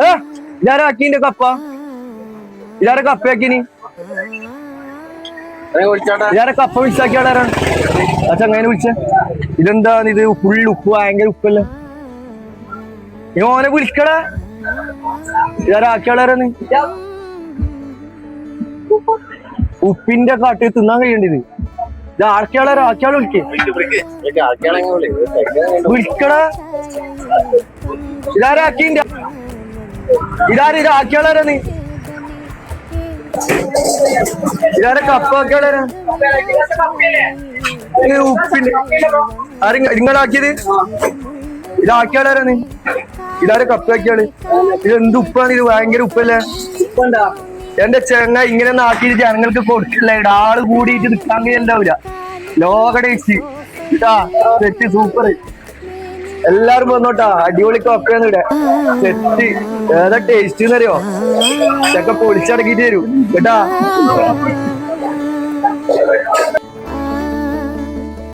ഏ? ഇതാരാ ആക്കിന്റെ കപ്പ? ഇതാരെ കപ്പയാക്കിനി ഇതാരെ കപ്പ മിക്സാക്കി അച്ഛൻ അങ്ങനെ വിളിച്ച. ഇതെന്താ ഇത്? ഫുള്ള് ഉപ്പ് ഭയങ്കര ഉപ്പല്ലേ? നീ ഓനെ വിളിക്കടാ. ഇതാരെ ആക്കിയാളാരാണ് ഉപ്പിന്റെ കാട്ടിൽ തിന്നാൻ കഴിയണ്ടത് ഇത്. ആക്കിയാളാരാ ആക്കിയാൾ വിളിക്കേ. വിളിക്കടാ. ഇതാരാ ആക്കിന്റെ ഇതാര്? ഇത് ആക്കിയാളാരാണ് ഇതാരെ കപ്പ് ആക്കിയാളാരാ? ഉപ്പിന്റെ ആര് നിങ്ങളാക്കിയത് ഇതാക്കിയാളാരാണ് ഇതാരെ കപ്പ ആക്കിയാൾ? ഇത് എന്ത് ഉപ്പാണ്? ഇത് ഭയങ്കര ഉപ്പല്ലേ? എന്റെ ചെങ്ങ ഇങ്ങനെ ആക്കിയിട്ട് ജനങ്ങൾക്ക് കൊടുക്കില്ല. ഇടാൾ കൂടിയിട്ട് നിൽക്കാൻ ഉണ്ടാവില്ല ലോക ടേസ്റ്റ് ഇതാ സെറ്റ് സൂപ്പർ എല്ലാരും വന്നോട്ടാ. അടിപൊളി കൊക്കയാണ് ഇവിടെ. സെറ്റ് ഏതാ ടേസ്റ്റ് എന്നറിയോ ഇതൊക്കെ പൊളിച്ചടക്കിട്ട് തരൂ കേട്ടാ?